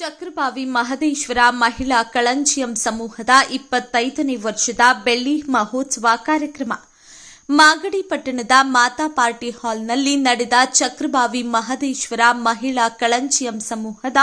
ಚಕ್ರಬಾವಿ ಮಹದೇಶ್ವರ ಮಹಿಳಾ ಕಳಂಚಿಯಂ ಸಮೂಹದ ಇಪ್ಪತ್ತೈದನೇ ವರ್ಷದ ಬೆಳ್ಳಿ ಮಹೋತ್ಸವ ಕಾರ್ಯಕ್ರಮ. ಮಾಗಡಿ ಪಟ್ಟಣದ ಮಾತಾ ಪಾರ್ಟಿ ಹಾಲ್ನಲ್ಲಿ ನಡೆದ ಚಕ್ರಬಾವಿ ಮಹದೇಶ್ವರ ಮಹಿಳಾ ಕಳಂಚಿಯಂ ಸಮೂಹದ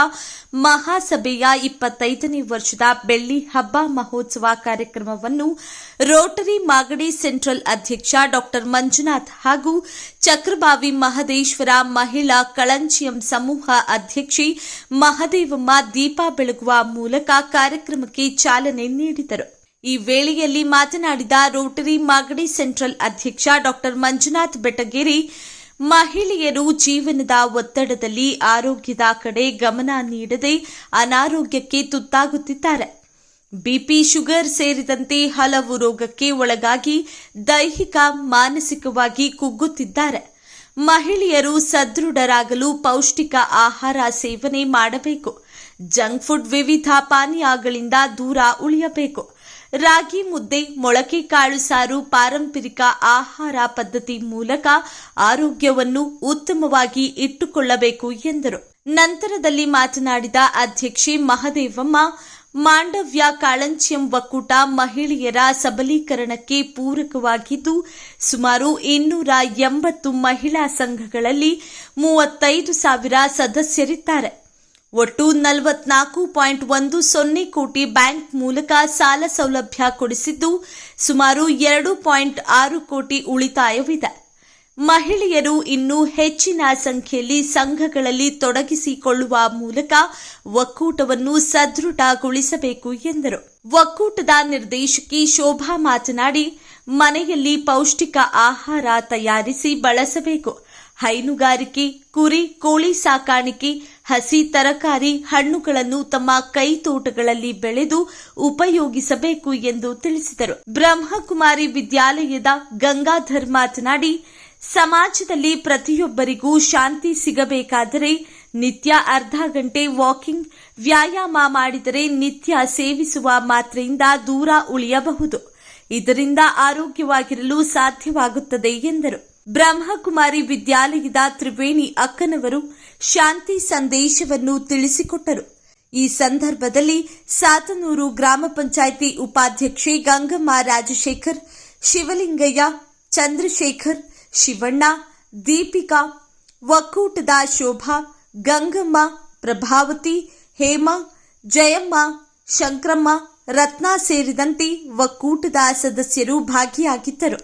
ಮಹಾಸಭೆಯ ಇಪ್ಪತ್ತೈದನೇ ವರ್ಷದ ಬೆಳ್ಳಿ ಹಬ್ಬ ಮಹೋತ್ಸವ ಕಾರ್ಯಕ್ರಮವನ್ನು ರೋಟರಿ ಮಾಗಡಿ ಸೆಂಟ್ರಲ್ ಅಧ್ಯಕ್ಷ ಡಾ ಮಂಜುನಾಥ್ ಹಾಗೂ ಚಕ್ರಬಾವಿ ಮಹದೇಶ್ವರ ಮಹಿಳಾ ಕಳಂಚಿಯಂ ಸಮೂಹ ಅಧ್ಯಕ್ಷೆ ಮಹದೇವಮ್ಮ ದೀಪ ಬೆಳಗುವ ಮೂಲಕ ಕಾರ್ಯಕ್ರಮಕ್ಕೆ ಚಾಲನೆ ನೀಡಿದರು. ಈ ವೇಳೆಯಲ್ಲಿ ಮಾತನಾಡಿದ ರೋಟರಿ ಮಾಗಡಿ ಸೆಂಟ್ರಲ್ ಅಧ್ಯಕ್ಷ ಡಾ ಮಂಜುನಾಥ್ ಬೆಟಗೇರಿ, ಮಹಿಳೆಯರು ಜೀವನದ ಒತ್ತಡದಲ್ಲಿ ಆರೋಗ್ಯದ ಕಡೆ ಗಮನ ನೀಡದೆ ಅನಾರೋಗ್ಯಕ್ಕೆ ತುತ್ತಾಗುತ್ತಿದ್ದಾರೆ. ಬಿಪಿ ಶುಗರ್ ಸೇರಿದಂತೆ ಹಲವು ರೋಗಕ್ಕೆ ಒಳಗಾಗಿ ದೈಹಿಕ, ಮಾನಸಿಕವಾಗಿ ಕುಗ್ಗುತ್ತಿದ್ದಾರೆ. ಮಹಿಳೆಯರು ಸದೃಢರಾಗಲು ಪೌಷ್ಟಿಕ ಆಹಾರ ಸೇವನೆ ಮಾಡಬೇಕು. ಜಂಕ್ ಫುಡ್ ವಿವಿಧ ಪಾನೀಯಗಳಿಂದ ದೂರ ಉಳಿಯಬೇಕು. ರಾಗಿ ಮುದ್ದೆ, ಮೊಳಕೆ ಕಾಳು ಸಾರು, ಪಾರಂಪರಿಕ ಆಹಾರ ಪದ್ಧತಿ ಮೂಲಕ ಆರೋಗ್ಯವನ್ನು ಉತ್ತಮವಾಗಿ ಇಟ್ಟುಕೊಳ್ಳಬೇಕು ಎಂದರು. ನಂತರದಲ್ಲಿ ಮಾತನಾಡಿದ ಅಧ್ಯಕ್ಷೆ ಮಹದೇವಮ್ಮ, ಮಾಂಡವ್ಯ ಕಾಳಂಚಿಯಂ ಒಕ್ಕೂಟ ಮಹಿಳೆಯರ ಸಬಲೀಕರಣಕ್ಕೆ ಪೂರಕವಾಗಿದ್ದು, ಸುಮಾರು ಇನ್ನೂರ ಎಂಬತ್ತು ಮಹಿಳಾ ಸಂಘಗಳಲ್ಲಿ ಮೂವತ್ತೈದು ಸಾವಿರ ಸದಸ್ಯರಿದ್ದಾರೆ. ಒಟ್ಟು ನಲವತ್ನಾಲ್ಕು ಪಾಯಿಂಟ್ ಒಂದು ಸೊನ್ನೆ ಕೋಟಿ ಬ್ಯಾಂಕ್ ಮೂಲಕ ಸಾಲ ಸೌಲಭ್ಯ ಕೊಡಿಸಿದ್ದು ಸುಮಾರು ಎರಡು ಪಾಯಿಂಟ್ ಆರು ಕೋಟಿ ಉಳಿತಾಯವಿದೆ. ಮಹಿಳೆಯರು ಇನ್ನೂ ಹೆಚ್ಚಿನ ಸಂಖ್ಯೆಯಲ್ಲಿ ಸಂಘಗಳಲ್ಲಿ ತೊಡಗಿಸಿಕೊಳ್ಳುವ ಮೂಲಕ ಒಕ್ಕೂಟವನ್ನು ಸದೃಢಗೊಳಿಸಬೇಕು ಎಂದರು. ಒಕ್ಕೂಟದ ನಿರ್ದೇಶಕಿ ಶೋಭಾ ಮಾತನಾಡಿ, ಮನೆಯಲ್ಲಿ ಪೌಷ್ಟಿಕ ಆಹಾರ ತಯಾರಿಸಿ ಬಳಸಬೇಕು. ಹೈನುಗಾರಿಕೆ, ಕುರಿ, ಕೋಳಿ ಸಾಕಾಣಿಕೆ, ಹಸಿ ತರಕಾರಿ ಹಣ್ಣುಗಳನ್ನು ತಮ್ಮ ಕೈ ತೋಟಗಳಲ್ಲಿ ಬೆಳೆದು ಉಪಯೋಗಿಸಬೇಕು ಎಂದು ತಿಳಿಸಿದರು. ಬ್ರಹ್ಮಕುಮಾರಿ ವಿದ್ಯಾಲಯದ ಗಂಗಾಧರ್ ಮಾತನಾಡಿ, ಸಮಾಜದಲ್ಲಿ ಪ್ರತಿಯೊಬ್ಬರಿಗೂ ಶಾಂತಿ ಸಿಗಬೇಕಾದರೆ ನಿತ್ಯ ಅರ್ಧ ಗಂಟೆ ವಾಕಿಂಗ್, ವ್ಯಾಯಾಮ ಮಾಡಿದರೆ ನಿತ್ಯ ಸೇವಿಸುವ ಮಾತ್ರೆಯಿಂದ ದೂರ ಉಳಿಯಬಹುದು. ಇದರಿಂದ ಆರೋಗ್ಯವಾಗಿರಲು ಸಾಧ್ಯವಾಗುತ್ತದೆ ಎಂದರು. ಬ್ರಹ್ಮಕುಮಾರಿ ವಿದ್ಯಾಲಯದ ತ್ರಿವೇಣಿ ಅಕ್ಕನವರು ಶಾಂತಿ ಸಂದೇಶವನ್ನು ತಿಳಿಸಿಕೊಟ್ಟರು. ಈ ಸಂದರ್ಭದಲ್ಲಿ ಸಾತನೂರು ಗ್ರಾಮ ಪಂಚಾಯಿತಿ ಉಪಾಧ್ಯಕ್ಷೆ ಗಂಗಮ್ಮ ರಾಜಶೇಖರ್, ಶಿವಲಿಂಗಯ್ಯ, ಚಂದ್ರಶೇಖರ್, ಶಿವಣ್ಣ, ದೀಪಿಕಾ, ಒಕ್ಕೂಟದ ಶೋಭಾ, ಗಂಗಮ್ಮ, ಪ್ರಭಾವತಿ, ಹೇಮಾ, ಜಯಮ್ಮ, ಶಂಕ್ರಮ್ಮ, ರತ್ನ ಸೇರಿದಂತೆ ಒಕ್ಕೂಟದ ಸದಸ್ಯರು ಭಾಗಿಯಾಗಿದ್ದರು.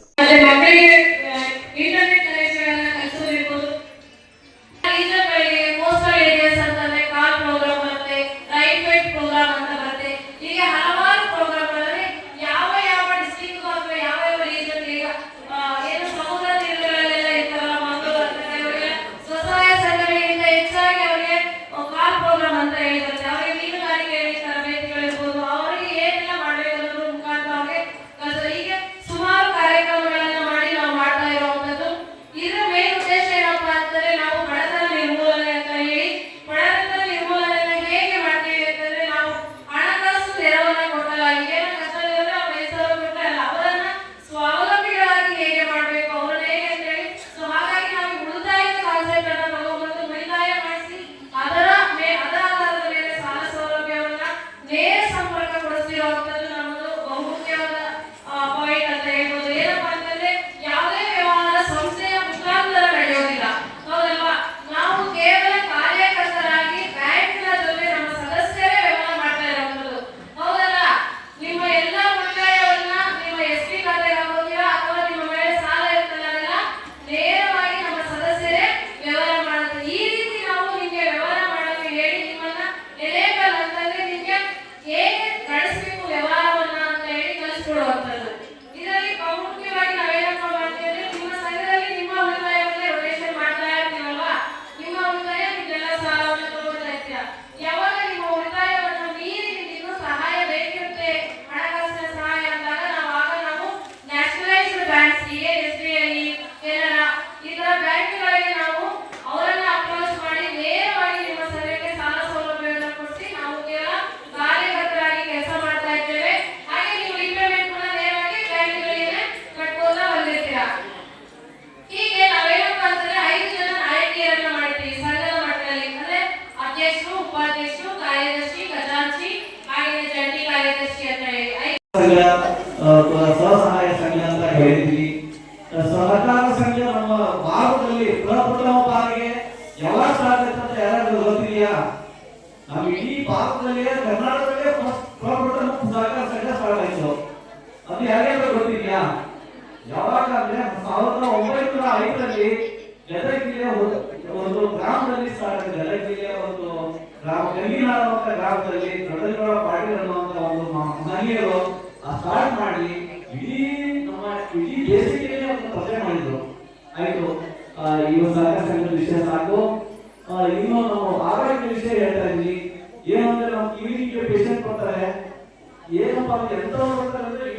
ಸ್ವಸಹಾಯ ಸಂಘ ಅಂತ ಹೇಳಿದ್ವಿ ಸಹಕಾರ ಸಂಘ ನಮ್ಮ ಭಾರತದಲ್ಲಿ ಪ್ರಪ್ರಥಮ ಬಾರಿಗೆ ಯಾವಾಗ ಸ್ಟಾರ್ಟ್ ಅಂತ ಯಾರಾದ್ರೂ ಗೊತ್ತಿದೆಯಾ ನಮ್ಮ ಇಡೀ ಭಾರತದಲ್ಲೇ ಕರ್ನಾಟಕದಲ್ಲೇ ಪ್ರಪ್ರಥಮ ಸಹಕಾರ ಸಂಘ ಸ್ಟಾರ್ಟ್ ಆಯ್ತು ಅದು ಯಾರ್ಯಾರು ಗೊತ್ತಿದೆಯಾ ಯಾವಾಗ ಅಂದ್ರೆ ಸಾವಿರದ ಒಂಬೈನೂರ ಐದರಲ್ಲಿ ಗದಗ ಒಂದು- ಗ್ರಾಮದಲ್ಲಿ ಸ್ಟಾರ್ಟ್ ಆಗಿದೆ. ಒಂದು ಗ್ರಾಮ ಅನ್ನುವಂಥ ಗ್ರಾಮದಲ್ಲಿ ದೊಡ್ಡಗೌಡ ಪಾಟೀಲ್ ಅನ್ನುವಂಥ ಆ ಸ್ಟಾರ್ಟ್ ಮಾಡಿ ಇಡೀ ನಮ್ಮ ಇಡೀ ದೇಶಕ್ಕೆ ಒಂದು ಪ್ರಚಾರ ಮಾಡಿದ್ರು. ಆಯ್ತು ಈ ಒಂದು ಸಹಕಾರ ವಿಷಯ ಸಾಕು. ಇನ್ನು ನಾವು ಆರೋಗ್ಯ ವಿಷಯ ಹೇಳ್ತಾ ಇದ್ವಿ ಏನಂದ್ರೆ ನಮ್ಮ ಕಿವಿಗೆ ಪೇಷಂಟ್ ಬರ್ತಾರೆ ಏನಪ್ಪ ಅಂದ್ರೆ ಎಂತವ್ರು ಅಂದ್ರೆ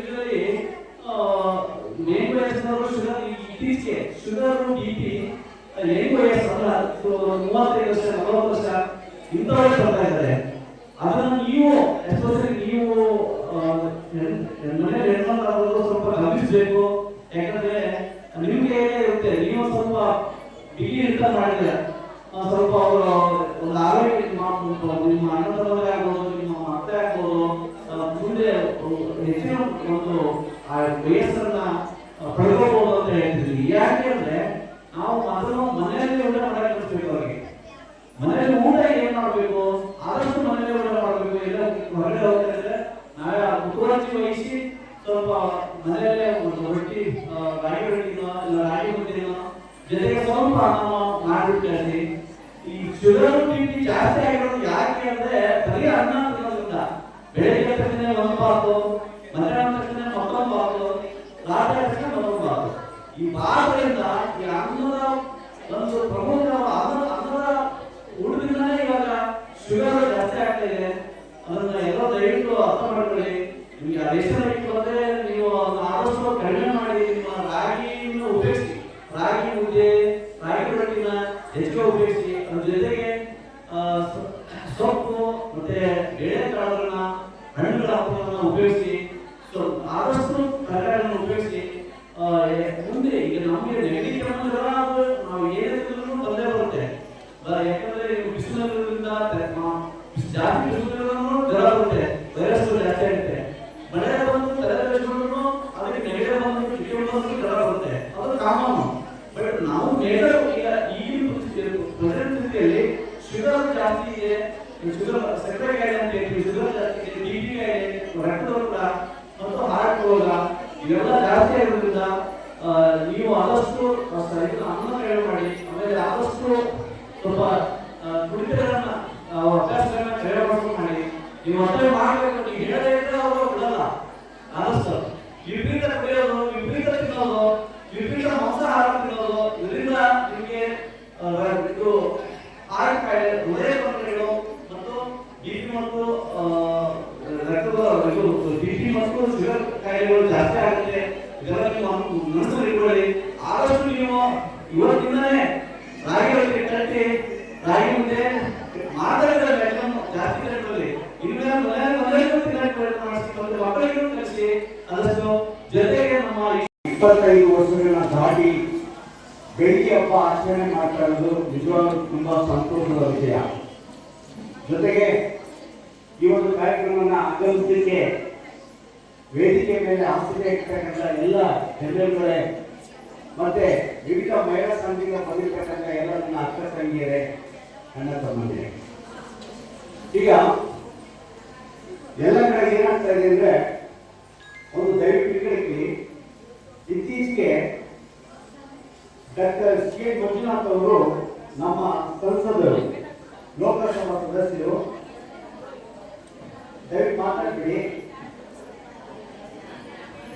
ಮೇನ್ ವಯಸ್ಸಿನವರು ಶುಗರ್ ಇತ್ತೀಚೆಗೆ ಶುಗರ್ ಬಿ ಪಿ ಯಂಗ್ ವಯಸ್ಸು ಮೂವತ್ತೈದು ವರ್ಷ, ನಲವತ್ತು ವರ್ಷ ಇಂಥವರೇ ಬರ್ತಾ ಇದ್ದಾರೆ. ಅದನ್ನು ನೀವು ಎಸ್ಪೆಷಲಿ ಮನೇಲಿ ಹೆಣ್ಮಕ್ಳು ಸ್ವಲ್ಪ ಗಮನಿಸಬೇಕು. ಯಾಕಂದ್ರೆ ನಿಮ್ಗೆ ಇರುತ್ತೆ, ನೀವು ಸ್ವಲ್ಪ ಬಿಗಿ ಇರ್ತಾ ಮಾಡಿದ್ರೆ ಸ್ವಲ್ಪ ಅವರು ಒಂದು ಆರೋಗ್ಯ ನಿಮ್ಮ ಅಣ್ಣ ತಮ್ಮರೇ ಆಗ್ಬೋದು, ನಿಮ್ಮ ಅತ್ತೆ ಆಗ್ಬೋದು ಮುಂದೆ ಹೆಚ್ಚಿನ ಒಂದು, ಆ ವಯಸ್ಸನ್ನ ಪಡ್ಕೋಬಹುದು ಅಂತ ಹೇಳ್ತಿದ್ವಿ. ಯಾಕೆ ಅಂದ್ರೆ, ನಾವು ಮೊದಲು ಮನೆಯಲ್ಲಿ ಊಟ ಮಾಡಕ್ಕೆ ಕಲಿಸ್ಬೇಕು ಅವ್ರಿಗೆ. ಮನೆಯಲ್ಲಿ ಊಟ ಏನ್ ಮಾಡ್ಬೇಕು? ಆದಷ್ಟು ಮನೆಯಲ್ಲಿ ಊಟ ಮಾಡ್ಬೇಕು. ಎಲ್ಲ ಹೊರಗಡೆ ಹೋಗ್ತಾ ಇದ್ರೆ ನಾವೇ ಆ ಮುತುವರ್ಜಿ ವಹಿಸಿ ಸ್ವಲ್ಪ ಮನೆಯಲ್ಲೇ ರೊಟ್ಟಿ ರಾಗಿ ರೊಟ್ಟಿನೋ, ಇಲ್ಲ ರಾಗಿ ಮುದ್ದೆನೋ ಜೊತೆಗೆ ಸ್ವಲ್ಪ ನಾವು ಮಾಡ್ಬಿಟ್ಟು ಈ ಶುಗರ್ ಬಿ ಜಾಸ್ತಿ ಆಗಿರೋದು ಯಾಕೆ ಅಂದ್ರೆ ಬರೀ ಅನ್ನ ತಿನ್ನೋದ್ರಿಂದ. ಬೆಳಿಗ್ಗೆ ತಕ್ಷಣ ಬಾತು ಮಧ್ಯಾಹ್ನ ತಕ್ಷಣ ಬಾತು ರಾತ್ರಿ ತಕ್ಷಣ ಬಾತು ಈ ಭಾರತದಿಂದ ಈ ಅನ್ನದ ಒಂದು ಪ್ರಮುಖ ಅನ್ನ ಅನ್ನದ ಉಳಿದ್ರಿಂದಲೇ ಇವಾಗ ಶುಗರ್ ಜಾಸ್ತಿ ಆಗ್ತಾ ಇದೆ. ಅದನ್ನ ಎಲ್ಲ ದಯವಿಟ್ಟು ಅರ್ಥ ಮಾಡ್ಕೊಳ್ಳಿ. ನಿಮ್ಗೆ ರೇಷನ್ ಐಟಮ್ ಬಂದ್ರೆ ನೀವು ಆದಷ್ಟು ಕಡಿಮೆ ಮಾಡಿ, ನಿಮ್ಮ ರಾಗಿಯನ್ನು ಉಪಯೋಗಿಸಿ. ರಾಗಿ ಮುದ್ದೆ, ರಾಗಿ ರೊಟ್ಟಿನ ಹೆಚ್ಚಿಗೆ ಉಪಯೋಗಿಸಿ. ಅದ್ರ ಜೊತೆಗೆ ಸೊಪ್ಪು ಮತ್ತೆ ಬೇಳೆಕಾಳುಗಳನ್ನ, ಹಣ್ಣುಗಳ ಹಬ್ಬಗಳನ್ನ ಉಪಯೋಗಿಸಿ. ಸೊ ಆದಷ್ಟು ತರಕಾರಿಗಳನ್ನು ಉಪಯೋಗಿಸಿ. ಮುಂದೆ ಈಗ ನಮಗೆ ನೆಗಡಿ ಕೆಮ್ಮು ಅದು ನಾವು ಏನೇ ತಂದೆ ಬರುತ್ತೆ. ಯಾಕಂದ್ರೆ ಬಿಸಿಲಿರೋದ್ರಿಂದ ಜಾಸ್ತಿ ಬಿಸಿಲಿರೋದ್ರೂ ಬರುತ್ತೆ ವೈರಸ್ ಜಾಸ್ತಿ ಆಗುತ್ತೆ ಮಳೆ ಬಂದು ತಲೆ ಅದಕ್ಕೆ ನೆಗಡಿ ಬಂದು ಜ್ವರ ಬರುತ್ತೆ ಅದು ಕಾಮನ್ ಬಟ್ ನಾವು ಈಗಿನ ಸ್ಥಿತಿಯಲ್ಲಿ ಜಾಸ್ತಿ ಇದೆ ಶುಗರ್ ಸಕ್ಕರೆ ಕಾಯಿಲೆ ಅಂತ ಹೇಳ್ತೀವಿ, ಶುಗರ್ ಜಾಸ್ತಿ ಇದೆ ಮತ್ತು ಜಾಸ್ತಿ ಆಗಿರೋದ್ರಿಂದ ನೀವು ಆದಷ್ಟು ಅನ್ನ ಕಡಿಮೆ ಮಾಡಿ, ಆಮೇಲೆ ಆದಷ್ಟು ಸ್ವಲ್ಪ ಕುಡಿತಗಳನ್ನ ಅಭ್ಯಾಸಗಳನ್ನ ಕಡಿಮೆ ಮಾಡ್ಕೊಂಡು ಮಾಡಿ. ನೀವು ಅಷ್ಟೇ ಮಾಡಬೇಕು ನೀವು ಹೇಳೇ ಇದ್ರೆ ಅವರು ಬಿಡಲ್ಲ. ಆದಷ್ಟು ವಿಪರೀತ ಕುಡಿಯೋದು ವಿಪರೀತ ತಿನ್ನೋದು ವಿಪರೀತ ಮಾಂಸಾಹಾರ ತಿನ್ನೋದು ಇದರಿಂದ ನಿಮಗೆ ಆ, ಇದು ಹಾರ್ಟ್ ಕಾಯಿಲೆ ಹೃದಯ ತೊಂದರೆಗಳು ಮತ್ತು ಬಿ ಪಿ ಮತ್ತು ಆ, ರಕ್ತದ ಇದು ಬಿ ಪಿ ಮತ್ತು ಶುಗರ್ ಕಾಯಿಲೆಗಳು ಜಾಸ್ತಿ ಆಗುತ್ತೆ ಇದೆಲ್ಲ ನೀವು ಮನಸ್ಸಲ್ಲಿ ಇಟ್ಕೊಳ್ಳಿ ಆದಷ್ಟು ನೀವು ಇವತ್ತಿಂದನೇ ರಾಗಿ ರೊಟ್ಟಿ ಕಟ್ಟಿ ರಾಗಿ ಮುದ್ದೆ ಮಾತಾಡಿದ ಲೆಕ್ಕವನ್ನು ಜಾಸ್ತಿ ಕಟ್ಕೊಳ್ಳಿ ಇನ್ನು ಮನೆಯಲ್ಲಿ ಮನೆಯಲ್ಲೂ ತಿನ್ನಕ್ಕೆ ಪ್ರಯತ್ನ ಮಾಡಿಸಿ ಮತ್ತು ಮಕ್ಕಳಿಗೂ ಕಲಿಸಿ ಆದಷ್ಟು ಜೊತೆಗೆ ನಮ್ಮ ಈ ಇಪ್ಪತ್ತೈದು ವರ್ಷಗಳನ್ನ ದಾಟಿ ಬೆಳ್ಳಿ ಹಬ್ಬ ಆಚರಣೆ ಮಾಡ್ತಾ ಇರೋದು ನಿಜವಾಗ್ಲೂ ತುಂಬಾ ಸಂತೋಷದ ವಿಷಯ ಜೊತೆಗೆ ಈ ಒಂದು ಕಾರ್ಯಕ್ರಮವನ್ನು ಆಗಮಿಸಲಿಕ್ಕೆ ವೇದಿಕೆ ಮೇಲೆ ಆಸಕ್ತಿ ಇರ್ತಕ್ಕಂಥ ಎಲ್ಲ ಜನರುಗಳೇ ಮತ್ತೆ ವಿವಿಧ ಮಹಿಳಾ ಸಂಘದಿಂದ ಬಂದಿರತಕ್ಕಂಥ ಎಲ್ಲ ನನ್ನ ಅಕ್ಕ ತಂಗಿಯರೇ ನನ್ನ ತಮ್ಮಂದಿರೇ. ಈಗ ಎಲ್ಲ ಕಡೆ ಏನಾಗ್ತಾ ಇದೆ ಅಂದ್ರೆ ಒಂದು ದಯವಿಟ್ಟು ಕಡೆಗೆ ಇತ್ತೀಚೆಗೆ ಡಾಕ್ಟರ್ ಎ ಮಂಜುನಾಥ್ ಅವರು ನಮ್ಮ ಸಂಸದರು ಲೋಕಸಭಾ ಸದಸ್ಯರು, ದಯವಿಟ್ಟು ಮಾತಾಡ್ತೀವಿ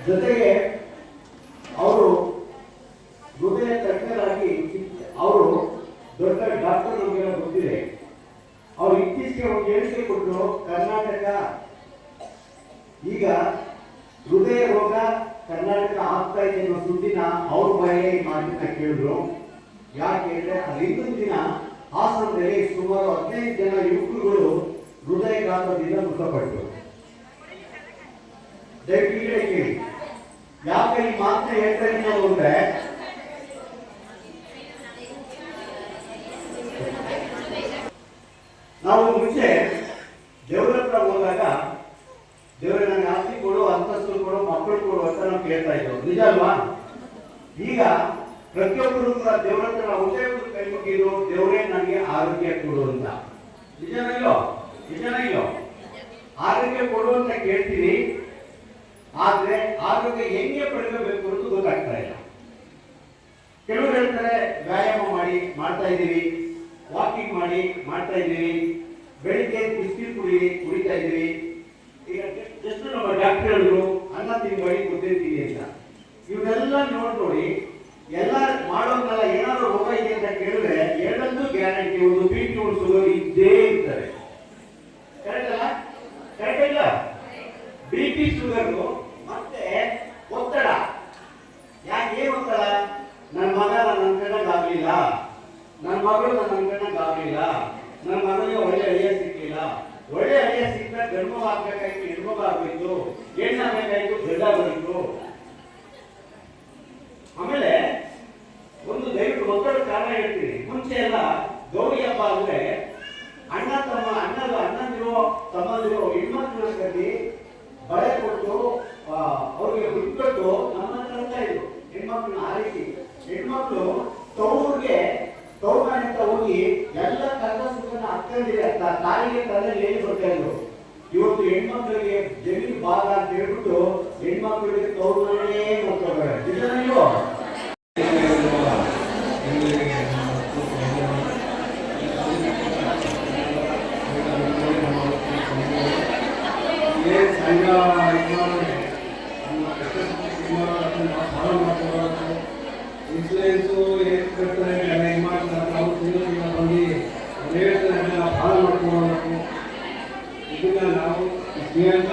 ಜೊತೆಗೆ ಅವರು ಹೃದಯ ತಜ್ಞರಾಗಿ ಅವರು ದೊಡ್ಡ ಡಾಕ್ಟರ್ ನಮಗೆಲ್ಲ ಗೊತ್ತಿದೆ. ಅವರು ಇತ್ತೀಚೆಗೆ ಒಂದು ಹೇಳಿಕೆ ಕೊಟ್ಟರು ಕರ್ನಾಟಕ ಈಗ ಹೃದಯ ರೋಗ ಕರ್ನಾಟಕ ಆಗ್ತಾ ಇದೆ ಅನ್ನೋ ಸುದ್ದಿನ ಅವ್ರ ಬಾಯಲ್ಲಿ ಮಾತನ್ನ ಕೇಳಿದ್ರು. ಯಾಕೆ ಹೇಳಿದ್ರೆ ಅದು ಹೃದಯಘಾತದಿಂದ ಮೃತಪಟ್ಟು ದಯವಿಟ್ಟು ಕಡೆ ಯಾಕೆ ಈ ಮಾತನ್ನ ಹೇಳ್ತಾ ಇದ್ದೀನಿ ಅಂದ್ರೆ, ನಾವು ಮುಂಚೆ ದೇವರ ಹತ್ರ ಹೋದಾಗ ದೇವರ ನನಗೆ ಆಸ್ತಿ ಕೊಡು ಅಂತ ಕೇಳ್ತಾ ಇದ್ದೋ ನಿಜ ಅಲ್ವಾ? ಈಗ ಪ್ರತಿಯೊಬ್ಬರು ಕೂಡ ದೇವರ ಹತ್ರ ನಾವು ಒಂದೇ ಒಂದು ಕೈ ಮುಗಿದು ದೇವರೇ ನನಗೆ ಆರೋಗ್ಯ ಕೊಡು ಅಂತ. ನಿಜನ ಇಲ್ಲೋ ಆರೋಗ್ಯ ಕೊಡು ಅಂತ ಕೇಳ್ತೀನಿ. ಆದ್ರೆ ಆರೋಗ್ಯ ಹೆಂಗೆ ಪಡೆಯಬೇಕು ಅಂತ ಗೊತ್ತಾಗ್ತಾ ಇಲ್ಲ. ಕೆಲವರು ಹೇಳ್ತಾರೆ, ವ್ಯಾಯಾಮ ಮಾಡಿ, ಮಾಡ್ತಾ ಇದ್ದೀವಿ. ವಾಕಿಂಗ್ ಮಾಡಿ, ಮಾಡ್ತಾ ಇದ್ದೀವಿ. ಬೆಳಿಗ್ಗೆ ಬಿಸಿಲು ಕುಡಿ, ಕುಡಿತಾ ಇದ್ದೀವಿ. ಈಗ ಜಸ್ಟ್ ನಮ್ಮ ಡಾಕ್ಟರ್ ಹೇಳಿದ್ರು, ಅನ್ನ ಮುದ್ದೆ ತಿನ್ನಿ ಅಂತ. ಇವನ್ನೆಲ್ಲ ನೋಡಿ ನೋಡಿ, ಎಲ್ಲ ಮಾಡೋದ್ನೆಲ್ಲ ಏನಾದ್ರು ರೋಗ ಇದೆ ಅಂತ ಕೇಳಿದ್ರೆ ಎರಡಂದು ಗ್ಯಾರಂಟಿ ಒಂದು ಬಿ ಪಿ ಒಂದು ಶುಗರ್ ಇದ್ದೇ ಇರ್ತವೆ ಕರೆಕ್ಟ್ ಅಲ್ಲ ಕರೆಕ್ಟ್ ಇಲ್ಲ ಬಿ ಪಿ ಶುಗರ್ ಮತ್ತೆ ಒತ್ತಡ ಯಾಕೆ ಏನ್ ಒತ್ತಡ ನನ್ನ ಮಗ ನನ್ನ ಅನ್ಕೊಂಡಂಗೆ ಆಗ್ಲಿಲ್ಲ ನನ್ನ ಮಗಳು ನನ್ನ ಅನ್ಕೊಂಡಂಗೆ ಆಗ್ಲಿಲ್ಲ ನನ್ನ ಮಗನಿಗೆ ಒಳ್ಳೆ ಅಳಿಯ ಸಿಕ್ಕಿಲ್ಲ ಒಳ್ಳೆ ಅಳಿಯ ಸಿಕ್ಕ ಗಂಡು ಆಗ್ಬೇಕಾಯ್ತು ಹೆಣ್ಮಗ ಆಗ್ಬೇಕು ಹೆಣ್ಣು ಆಗ್ಬೇಕಾಯ್ತು ಗಂಡ ಬರಬೇಕು ಆಮೇಲೆ ಒಂದು ದಯವಿಟ್ಟು ಒತ್ತಡ ಕಾರಣ ಹೇಳ್ತೀನಿ ಮುಂಚೆ ಎಲ್ಲ ಗೌರಿ ಹಬ್ಬ ಅಂದ್ರೆ ಅಣ್ಣ ತಮ್ಮ ಅಣ್ಣದ ಅಣ್ಣಂದಿರೋ ತಮ್ಮಂದಿರೋ ಹೆಣ್ಮಕ್ಳು ಕರೆದಿ ಬಳೆ ಕೊಟ್ಟು ಆ, ಅವ್ರಿಗೆ ಬಿಟ್ಕೊಟ್ಟು ನಮ್ಮ ಕಳ್ತಾ ಇದ್ರು ಹೆಣ್ಮಕ್ಳನ್ನ ಆರಿಸಿ ಹೆಣ್ಮಕ್ಳು ತವ್ರಿಗೆ ತವ್ರ ಅಂತ ಹೋಗಿ ಎಲ್ಲ ಕರ್ದ ಸುಖನ ಅಕ್ಕಂದಿರ ತಾಯಿಗೆ ತಂದೆ ಏನು ಬರ್ತಾ ಇದ್ರು. ಇವತ್ತು ಹೆಣ್ಮಕ್ಳಿಗೆ ಜಮೀನು ಭಾಗ ಅಂತ ಹೇಳ್ಬಿಟ್ಟು ಹೆಣ್ಮಕ್ಳಿಗೆ ತವ್ರ ಕಷ್ಟಪಟ್ಟು ಸಾಲ ಮಾಡ್ಕೊಳ್ಳೋದು ಇನ್ಸೂರೆನ್ಸು ಏನು ಕಟ್ತಾರೆ ಎಲ್ಲ ಇದು ಮಾಡ್ತಾರೆ ಅವ್ರು ತಿಂಗಳಿಗೆ ಬಂದು ರೇಟ್ನೆಲ್ಲ ಫಾಲೋ ಮಾಡ್ಕೊಳ್ಳೋದು ಇದನ್ನ ನಾವು ಶ್ರೀಲಂಕ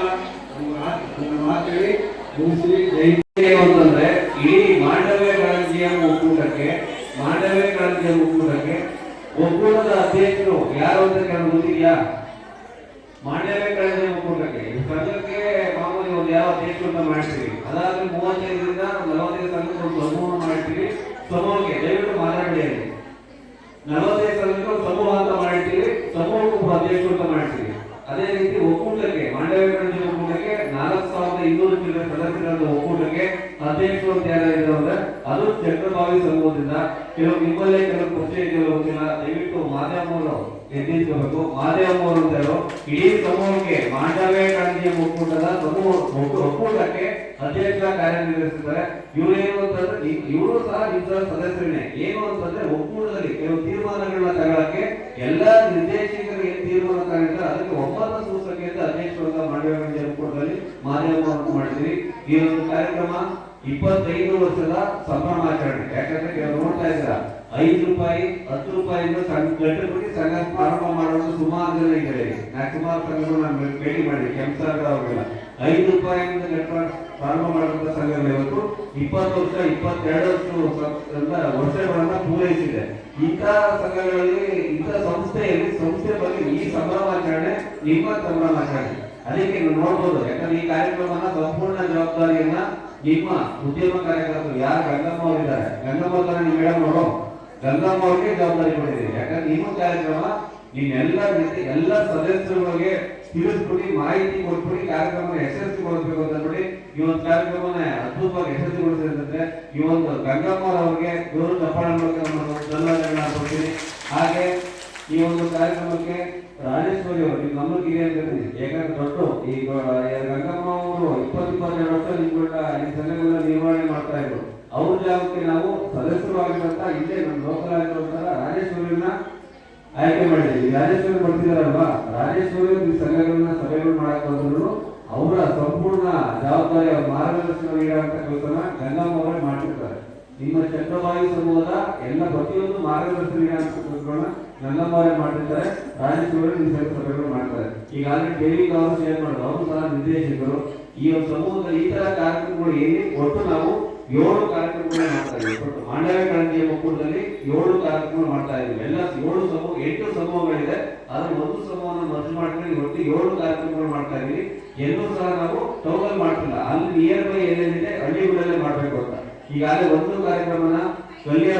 ನಮ್ಮ ಮಾತು ನಮ್ಮ ಮಾತು ಹೇಳಿ ಮುಗಿಸಿ ಜೈ ಏನು ಅಂತಂದ್ರೆ ಇಡೀ ಮಾಂಡವ್ಯ ಕಾಳಜಿಯ ಒಕ್ಕೂಟಕ್ಕೆ ಮಾಂಡವ್ಯ ಕಾಳಜಿಯ ಒಕ್ಕೂಟಕ್ಕೆ ಒಕ್ಕೂಟದ ಅಧ್ಯಕ್ಷರು ಯಾರು ಅಂತ ಕೆಲವು ಗೊತ್ತಿದ್ಯಾ ಮಾಂಡವ್ಯ ಕಾಳಜಿಯ ಒಕ್ಕೂಟಕ್ಕೆ ಈ ಸಂಘಕ್ಕೆ ಮಾಮೂಲಿ ಒಂದು ಯಾವ ಅಧ್ಯಕ್ಷರು ಅಂತ ಮಾಡ್ತೀವಿ ಅದಾದ್ರೆ ಮೂವತ್ತೈದರಿಂದ ನಲವತ್ತೈದು ಸಂಘಕ್ಕೆ ಒಂದು ಸಮೂಹ ಮಾಡ್ತೀವಿ ಸಮೂಹಕ್ಕೆ ದಯವಿಟ್ಟು ಮಾತಾಡಿ ಅಲ್ಲಿ ನಲವತ್ತೈದು ಸಂಘಕ್ಕೆ ಒಂದು ಸಮೂಹ ಅಂತ ಮಾಡ್ತೀವಿ ಅಂತ ಮಾಡ್ತೀವಿ ಅದೇ ರೀತಿ ಒಕ್ಕೂಟಕ್ಕೆ ಕಾಳಜಿ ಒಕ್ಕೂಟಕ್ಕೆ ನಾಲ್ಕು ಸಾವಿರದ ಇನ್ನೂರು ಕಿಲೋ ಸದಸ್ಯರಾದ ಒಕ್ಕೂಟಕ್ಕೆ ಅಧ್ಯಕ್ಷರು ಅಂತ ಯಾರು ಅಂದ್ರೆ ಅದು ಚಕ್ರಭಾವಿ ಸಮೂಹದಿಂದ ಕೆಲವು ನಿಮ್ಮಲ್ಲೇ ಕೆಲವು ಪರಿಚಯ ಗೊತ್ತಿಲ್ಲ ದಯವಿಟ್ಟು ಮಾಧ್ಯಮ ಅವರು ಎದ್ದಿಸ್ಕೋಬೇಕು. ಮಾಧ್ಯಮ ಅಂತ ಹೇಳೋ ಇಡೀ ಸಮೂಹಕ್ಕೆ ಮಾಂಡವೇ ಕಾಳಜಿಯ ಒಕ್ಕೂಟದ ಸಮೂಹ ಒಕ್ಕೂಟಕ್ಕೆ ಅಧ್ಯಕ್ಷ ಕಾರ್ಯನಿರ್ವಹಿಸಿದ್ದಾರೆ. ಇವರೇನು ಅಂತಂದ್ರೆ ಇವರು ಸಹ ಇತರ ಸದಸ್ಯರೇ ಏನು ಅಂತಂದ್ರೆ ಒಕ್ಕೂಟದಲ್ಲಿ ಕೆಲವು ತೀರ್ಮಾನಗಳನ್ನ ತಗೊಳಕ್ಕೆ ಎಲ್ಲಾ ನಿರ್ದೇಶಕರು ಏನ್ ತೀರ್ಮಾನ ತಗೊಂಡಿದ್ದಾರೆ ಅದಕ್ಕೆ ಒಮ್ಮತ ಸೂಚಕ್ಕೆ ಅಂತ ಅಧ್ಯಕ್ಷರು ಅಂತ ಮಾಂಡವ್ಯ ಕಾಳಜಿಯ ಒಕ್ಕೂಟದಲ್ಲಿ ಮಾಡಿದ್ರಿ. ಮಾಡಿದ್ವಿ ಈ ಒಂದು ಕಾರ್ಯಕ್ರಮ ಇಪ್ಪತ್ತೈದು ವರ್ಷದ ಸಂಭ್ರಮಾಚರಣೆ ಯಾಕಂದ್ರೆ ಕೆಲವರು ನೋಡ್ತಾ ಇದ್ರ ಐದು ರೂಪಾಯಿ, ಹತ್ತು ರೂಪಾಯಿಂದ ಸಂಘ ಗಟ್ಟುಬಿಟ್ಟು ಸಂಘ ಪ್ರಾರಂಭ ಮಾಡೋದು ಸುಮಾರು ಜನ ಇದ್ದಾರೆ ಸುಮಾರು ಸಂಘಗಳು ನಾನು ಭೇಟಿ ಮಾಡಿದ್ದೆ ಕೆಂಪಸಾಗರ ಅವ್ರಿಗೆಲ್ಲ. ಐದು ರೂಪಾಯಿಯಿಂದ ಗಟ್ಟ ಪ್ರಾರಂಭ ಮಾಡುವಂತಹ ಸಂಘಗಳು ಇವತ್ತು. ಇಪ್ಪತ್ತು ವರ್ಷ ಇಪ್ಪತ್ತೆರಡಷ್ಟು ವರ್ಷಗಳನ್ನ ಪೂರೈಸಿದೆ. ಇಂಥ ಸಂಘಗಳಲ್ಲಿ, ಇಂಥ ಸಂಸ್ಥೆಯಲ್ಲಿ, ಸಂಸ್ಥೆ ಬಗ್ಗೆ ಈ ಸಂಭ್ರಮಾಚರಣೆ, ನಿಮ್ಮ ಸಂಭ್ರಮಾಚರಣೆ. ಅದಕ್ಕೆ ನೋಡ್ಬೋದು, ಯಾಕಂದ್ರೆ ಈ ಕಾರ್ಯಕ್ರಮನ ಸಂಪೂರ್ಣ ಜವಾಬ್ದಾರಿಯನ್ನ ನಿಮ್ಮ ಉದ್ಯಮ ಕಾರ್ಯಕರ್ತರು ಯಾರು? ಗಂಗಮ್ಮ ಅವರಿದ್ದಾರೆ. ಗಂಗಮ್ಮ ಅವ್ರನ್ನ ನೀವು ಮೇಡಮ್ ನೋಡು ಗಂಗಮ್ಮ ಅವ್ರಿಗೆ ಜವಾಬ್ದಾರಿ ಕೊಟ್ಟಿದ್ದೀರಿ. ಯಾಕಂದ್ರೆ ನಿಮ್ಮ ಕಾರ್ಯಕ್ರಮ ನಿಮ್ಮೆಲ್ಲ ಎಲ್ಲ ಸದಸ್ಯರುಗಳಿಗೆ ತಿಳಿಸ್ಬಿಡಿ ಮಾಹಿತಿ ಕೊಟ್ಬಿಡಿ ಕಾರ್ಯಕ್ರಮ ಯಶಸ್ವಿಗೊಳಿಸಬೇಕು ಅಂತ ನೋಡಿ ಈ ಒಂದು ಕಾರ್ಯಕ್ರಮನ ಅದ್ಭುತವಾಗಿ ಯಶಸ್ವಿಗೊಳಿಸಿದಂತೆ ಈ ಒಂದು ಗಂಗಮ್ಮ ಅವರಿಗೆ ಗೌರವ ಚಪ್ಪಾಳೆ ಕೊಡ್ತೀನಿ. ಹಾಗೆ ಈ ಒಂದು ಕಾರ್ಯಕ್ರಮಕ್ಕೆ ರಾಜೇಶ್ವರಿ ಅವರು ನೀವು ನಮ್ಮ ಅಂತ. ಯಾಕಂದ್ರೆ ದೊಡ್ಡ ಈ ಗಂಗಮ್ಮ ಅವರು ಇಪ್ಪತ್ತು ಇಪ್ಪತ್ತೆರಡು ವರ್ಷ ನಿಮ್ಗಳ ಈ ಸಂಘಗಳನ್ನ ನಿರ್ವಹಣೆ ಮಾಡ್ತಾ ಇದ್ರು. ಅವ್ರ ಜಾಗಕ್ಕೆ ನಾವು ಸದಸ್ಯರು ಆಗಿರುವಂತ ಇಲ್ಲೇ ನಮ್ಮ ಲೋಕಲ್ ಆಗಿರುವಂತಹ ರಾಜೇಶ್ವರಿಯನ್ನ ಆಯ್ಕೆ ಮಾಡಿದ್ದೀವಿ ರಾಜೇಶ್ವರಿ ರಾಜೇಶ್ವರಿ ಈ ಸಂಘಗಳನ್ನ ಸಭೆಗಳು ಮಾಡಕ್ ಬಂದ್ರು ಅವರ ಸಂಪೂರ್ಣ ಜವಾಬ್ದಾರಿ ಮಾರ್ಗದರ್ಶನ ನೀಡುವಂತ ಕೆಲಸನ ಗಂಗಮ್ಮ ಅವರೇ ಮಾಡ್ತಿರ್ತಾರೆ. ನಿಮ್ಮ ಚಕ್ರವಾಯು ಸಮೂಹದ ಎಲ್ಲ ಪ್ರತಿಯೊಂದು ಮಾರ್ಗದರ್ಶನ ನೀಡುವಂತ ಕೆಲಸಗಳನ್ನ ಗಂಗಮ್ಮ ಅವರೇ ಮಾಡ್ತಿರ್ತಾರೆ. ರಾಜೇಶ್ವರಿ ಸಭೆ- ಸಭೆಗಳು ಮಾಡ್ತಾರೆ. ಈಗಾಗಲೇ ಡೇವಿ ಅವರು ಶೇರ್ ಮಾಡಿದ್ರು ಅವರು ಸಹ ನಿರ್ದೇಶಕರು. ಈ ಒಂದು ಸಮೂಹದ ಈ ತರ ಕಾರ್ಯಕ್ರಮಗಳು ಏನೇ ಒಟ್ಟು ನಾವು ಏಳು ಕಾರ್ಯಕ್ರಮಗಳು ಮಾಡ್ತಾ ಇದ್ದೀವಿ. ಬಟ್ ಮಾಂಡವ್ಯ ಕಾಳಜಿಯ ಒಕ್ಕೂಟದಲ್ಲಿ ಏಳು ಕಾರ್ಯಕ್ರಮಗಳು ಮಾಡ್ತಾ ಇದ್ದೀವಿ. ಎಲ್ಲ ಏಳು ಸಮೂಹ, ಎಂಟು ಸಮೂಹಗಳಿದೆ. ಆದ್ರೆ ಒಂದು ಸಮೂಹನ ಮರ್ಜ್ ಮಾಡ್ಕೊಂಡು ಒಟ್ಟು ಏಳು ಕಾರ್ಯಕ್ರಮಗಳು ಮಾಡ್ತಾ ಇದ್ದೀವಿ. ಎಲ್ಲೂ ಸಹ ನಾವು ಟೋಟಲ್ ಮಾಡ್ತಿಲ್ಲ. ಅಲ್ಲಿ ನಿಯರ್ ಬೈ ಏನೇನಿದೆ ಹಳ್ಳಿಗಳಲ್ಲೇ ಮಾಡಬೇಕು ಅಂತ. ಈಗಾಗಲೇ ಒಂದು ಕಾರ್ಯಕ್ರಮನ ಕಲ್ಯ,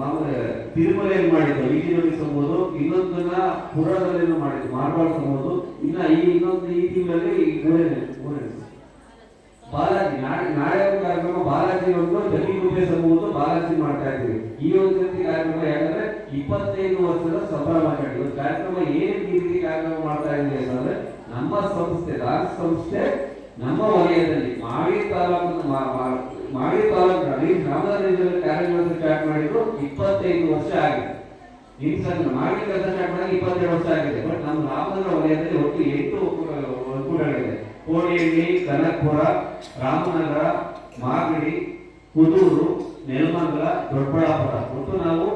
ಮಾಮೂಲಿ ತಿರುಮಲೆಯಲ್ಲಿ ಮಾಡಿದ್ದು ಈಜಿನಲ್ಲಿ ಸಮೂಹದು ಇನ್ನೊಂದನ್ನ ಪುರದಲ್ಲಿ ಮಾಡಿದ್ದು, ಮಾರ್ವಾಡ ಸಮೂಹದು ಇನ್ನ ಈ ಇನ್ನೊಂದು ಈ ತಿಂಗಳಲ್ಲಿ ಮೂರನೇ ಮೂರನೇ ಬಾಲಾಜಿ, ನಾಳೆ ನಾಳೆ ಕಾರ್ಯಕ್ರಮ ಬಾಲಾಜಿ ಒಂದು ಜಮೀನುಪೇ ಸಮೂಹದ್ದು ಬಾಲಾಜಿ ಮಾಡ್ತಾ ಇದ್ದೀವಿ. ಈ ಒಂದು ರೀತಿ ಕಾರ್ಯಕ್ರಮ ಯಾಕಂದ್ರೆ ಇಪ್ಪತ್ತೈದು ವರ್ಷದ ಸಂಭ್ರಮ ಆಚರಣೆ ಕಾರ್ಯಕ್ರಮ ಏನು ಈ ರೀತಿ ಕಾರ್ಯಕ್ರಮ ಮಾಡ್ತಾ ಇದ್ದೀವಿ ಅಂತಂದ್ರೆ, ನಮ್ಮ ಸಂಸ್ಥೆ ರಾಜ್ ಸಂಸ್ಥೆ ನಮ್ಮ ವಲಯದಲ್ಲಿ ಮಾಡಿ ತಾಲೂಕು ಮಾಡಿ ತಾಲೂಕಿನಲ್ಲಿ ಗ್ರಾಮದ ರೇಂಜಲ್ಲಿ ಕಾರ್ಯಕ್ರಮ ಸ್ಟಾರ್ಟ್ ಮಾಡಿದ್ರು ಇಪ್ಪತ್ತೈದು ವರ್ಷ ಆಗಿದೆ. ಈ ಸಂಘ ಮಾಡಿ ಕೆಲಸ ಸ್ಟಾರ್ಟ್ ಮಾಡಿ ಇಪ್ಪತ್ತೆರಡು ವರ್ಷ ಆಗಿದೆ. ಬಟ್ ನಮ್ಮ ರಾಮನಗರ ವಲಯದಲ್ಲಿ ಒಟ್ಟು ಎಂಟು ಒಕ್ಕೂಟ- ಒಕ್ಕೂಟಗಳಿದೆ. ಕೋಡಿಹಳ್ಳಿ ಕನಕಪುರ, ರಾಮನಗರ, ಮಾಗಡಿ, ಕುದೂರು, ನೆಲಮಂಗಲ ದೊಡ್ಡಬಳ್ಳಾಪುರ ಒಟ್ಟು ನಾವು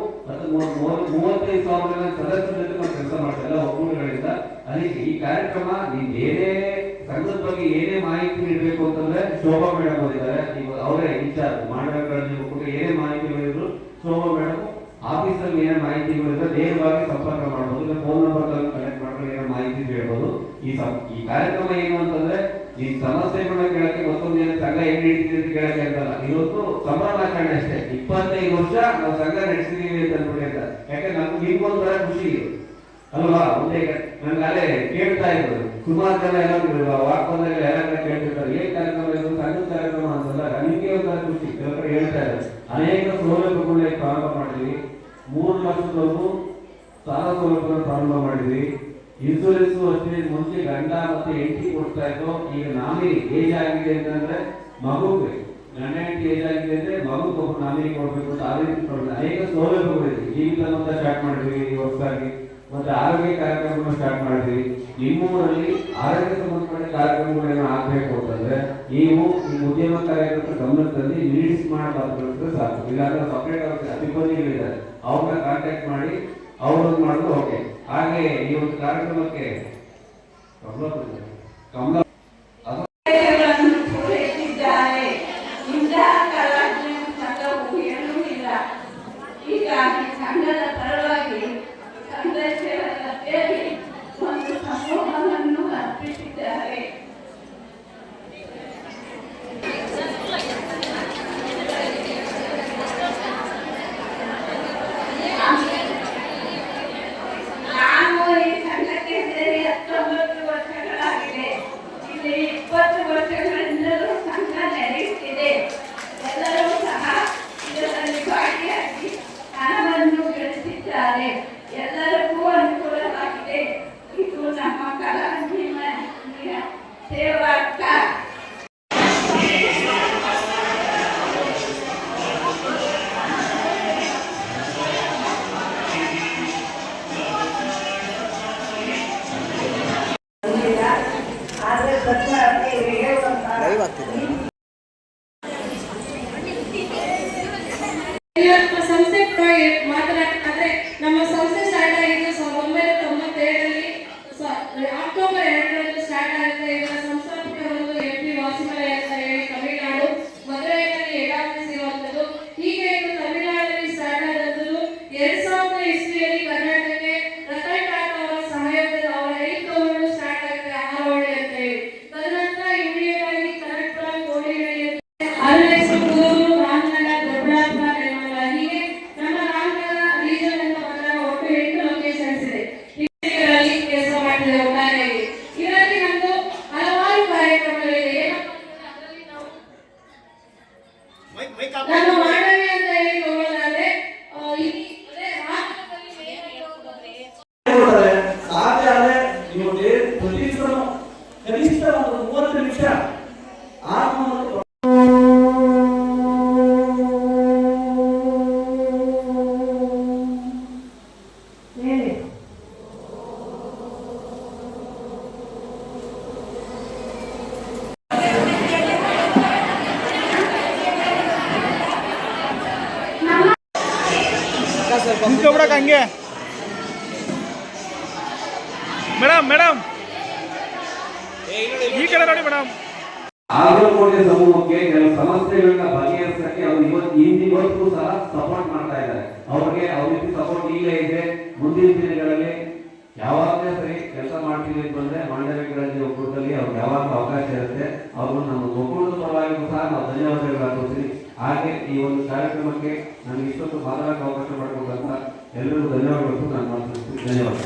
ಮೂವತ್ತೈದು ಸಾವಿರ ಜನ ಸದಸ್ಯರ ಜೊತೆ ನಾವು ಕೆಲಸ ಮಾಡ್ತಾ ಎಲ್ಲ ಒಕ್ಕೂಟಗಳಿಂದ ಅದಕ್ಕೆ ಈ ಕಾರ್ಯಕ್ರಮ ನೀವು ಏನೇ ಸಂಘದ ಬಗ್ಗೆ ಏನೇ ಮಾಹಿತಿ ನೀಡಬೇಕು ಅಂತಂದ್ರೆ ಶೋಭಾ ಮೇಡಮ್ ಅವರಿದ್ದಾರೆ. ನೀವು ಅವರೇ ಇನ್ಚಾರ್ಜ್ ಮಾಡಬೇಕಾದ್ರೆ ಒಕ್ಕೂಟ ಏನೇ ಮಾಹಿತಿ ಹೇಳಿದ್ರು ಶೋಭಾ ಮೇಡಮ್ ಆಫೀಸಲ್ಲಿ ಏನೇ ಮಾಹಿತಿ ನೇರವಾಗಿ ಸಂಪರ್ಕ ಮಾಡಬಹುದು ಇಲ್ಲ ಫೋನ್ ನಂಬರ್ ಕನೆಕ್ಟ್ ಮಾಡಿದ್ರೆ ಏನೇ ಮಾಹಿತಿ ಹೇಳ್ಬೋದು. ಈ ಈ ಕಾರ್ಯಕ್ರಮ ಏನು ಅಂತಂದ್ರೆ, ಈ ಸಮಸ್ಯೆಗಳನ್ನ ಕೇಳಕ್ಕೆ ಮತ್ತೊಂದು ಏನು ಸಂಘ ನಡೀತಿದೆ ಅಂತ ಕೇಳಕ್ಕೆ ಅಂತಲ್ಲ. ಇವತ್ತು ಸಂಭ್ರಮಾಚರಣೆ ಅಷ್ಟೇ. ಇಪ್ಪತ್ತೈದು ವರ್ಷ ನಾವು ಸಂಘ ನಡೆಸಿದೀವಿ ಅಂತ ಅನ್ಬಿಡಿ ಅಂತ. ಯಾಕಂದ್ರೆ ನಮ್ಗೆ ನಿಮ್ಗೊಂಥರ ಖುಷಿ ಅಲ್ವಾ? ಒಂದೇ ನನ್ಗೆ ಅಲ್ಲೇ ಕೇಳ್ತಾ ಇದ್ರು ಸುಮಾರು ಜನ ಎಲ್ಲ ವಾಕ್ ಬಂದಾಗ ಎಲ್ಲ ಕಡೆ ಕೇಳ್ತಿರ್ತಾರೆ. ಏನ್ ಕಾರ್ಯಕ್ರಮ ಇದು? ಸಂಘದ ಕಾರ್ಯಕ್ರಮ ಅಂತಂದಾಗ ನಿಮ್ಗೆ ಒಂಥರ ಖುಷಿ. ಕೆಲವರು ಹೇಳ್ತಾ ಇದ್ದಾರೆ. ಅನೇಕ ಸೌಲಭ್ಯಗಳನ್ನ ಪ್ರಾರಂಭ ಮಾಡಿದ್ವಿ. ಮೂರು ಲಕ್ಷದವರೆಗೂ ಸಾಲ ಸೌಲಭ್ಯಗಳನ್ನು ಪ್ರಾರಂಭ ಮಾಡಿದ್ವಿ. ಇನ್ಸೂರೆನ್ಸ್ ಅಷ್ಟೇ ಮುಂಚೆ ಗಂಡ ಮತ್ತೆ ಹೆಂಡತಿ ಕೊಡ್ತಾ ಇತ್ತು ಈಗ ನಾಮಿನಿ ಏಜ್ ಆಗಿದೆ ಅಂತಂದ್ರೆ ಮಗುಗೆ ಗಂಡ ಹೆಂಡತಿ ಏಜ್ ಆಗಿದೆ ಅಂದ್ರೆ ಮಗು ಒಬ್ಬ ನಾಮಿನಿ ಕೊಡ್ಬೇಕು ಅಂತ ಆ ರೀತಿ. ಅನೇಕ ಸೌಲಭ್ಯಗಳಿದೆ. ಜೀವಿತ ಅಂತ ಸ್ಟಾರ್ಟ್ ಮಾಡಿದ್ವಿ ಹೊಸದಾಗಿ. ಮತ್ತೆ ಆರೋಗ್ಯ ಕಾರ್ಯಕ್ರಮ ಸ್ಟಾರ್ಟ್ ಮಾಡಿದ್ವಿ. ನಿಮ್ಮೂರಲ್ಲಿ ಆರೋಗ್ಯ ಸಂಬಂಧಪಟ್ಟ ಕಾರ್ಯಕ್ರಮಗಳೇನೋ ಆಗ್ಬೇಕು ಅಂತಂದ್ರೆ ನೀವು ಈ ಉದ್ಯಮ ಕಾರ್ಯಕರ್ತರ ಗಮನದಲ್ಲಿ ಲೀಡ್ಸ್ ಮಾಡಬಾರ್ದು ಸಾಕು. ಇಲ್ಲಾಂದ್ರೆ ಸಪ್ರೇಟ್ ಆಗುತ್ತೆ ಸಿಬ್ಬಂದಿಗಳಿದ್ದಾರೆ ಅವ್ರನ್ನ ಕಾಂಟ್ಯಾಕ್ಟ್ ಮಾಡಿ ಅವ್ರನ್ನ ಮಾಡಿದ್ರು ಓಕೆ ಹಾಗೆ ಈ ಒಂದು ಕಾರ್ಯಕ್ರಮಕ್ಕೆ ಕಮಲ. ಕಮಲ ನಿಂತ್ಕೊಬಿಡಕ್ಕೆ ಹಂಗೆ. ಮೇಡಮ್ ಮೇಡಮ್ ಈ ಕಡೆ ನೋಡಿ ಮೇಡಮ್ ಆಂಧ್ರಕೋಟೆ ಸಮೂಹಕ್ಕೆ ಕೆಲವು ಸಮಸ್ಯೆಗಳನ್ನ ಬಗೆಹರಿಸಕ್ಕೆ ಅವ್ರು ಇವತ್ತು ಇಂದು ಸಹ ಸಪೋರ್ಟ್ ಮಾಡ್ತಾ ಇದ್ದಾರೆ. ಅವ್ರಿಗೆ ಅವ್ರ ರೀತಿ ಸಪೋರ್ಟ್ ಈಗಲೇ ಇದೆ. ಮುಂದಿನ ದಿನಗಳಲ್ಲಿ ಯಾವಾಗಲೇ ಸರಿ ಕೆಲಸ ಮಾಡ್ತೀವಿ ಅಂತಂದ್ರೆ ಮಾಂಡವಿಕರಲ್ಲಿ ಒಕ್ಕೂಟದಲ್ಲಿ ಅವ್ರಿಗೆ ಯಾವಾಗ ಅವಕಾಶ ಇರುತ್ತೆ. ಅವ್ರನ್ನ ನಮ್ಮ ಒಕ್ಕೂಟದ ಪರವಾಗಿಯೂ ಸಹ ನಾವು ಧನ್ಯವಾದಗಳು ಅರ್ಪಿಸ್ತೀವಿ ಹಾಗೆ ಈ ಒಂದು ಕಾರ್ಯಕ್ರಮಕ್ಕೆ ನನಗೆ ಇಷ್ಟೊಂದು ಮಾತಾಡೋಕೆ ಅವಕಾಶ ಮಾಡಿಕೊಟ್ಟಂತ ಎಲ್ಲರಿಗೂ ಧನ್ಯವಾದಗಳು ನಾನು ಮಾತನಾಡ್ತೀನಿ ಧನ್ಯವಾದ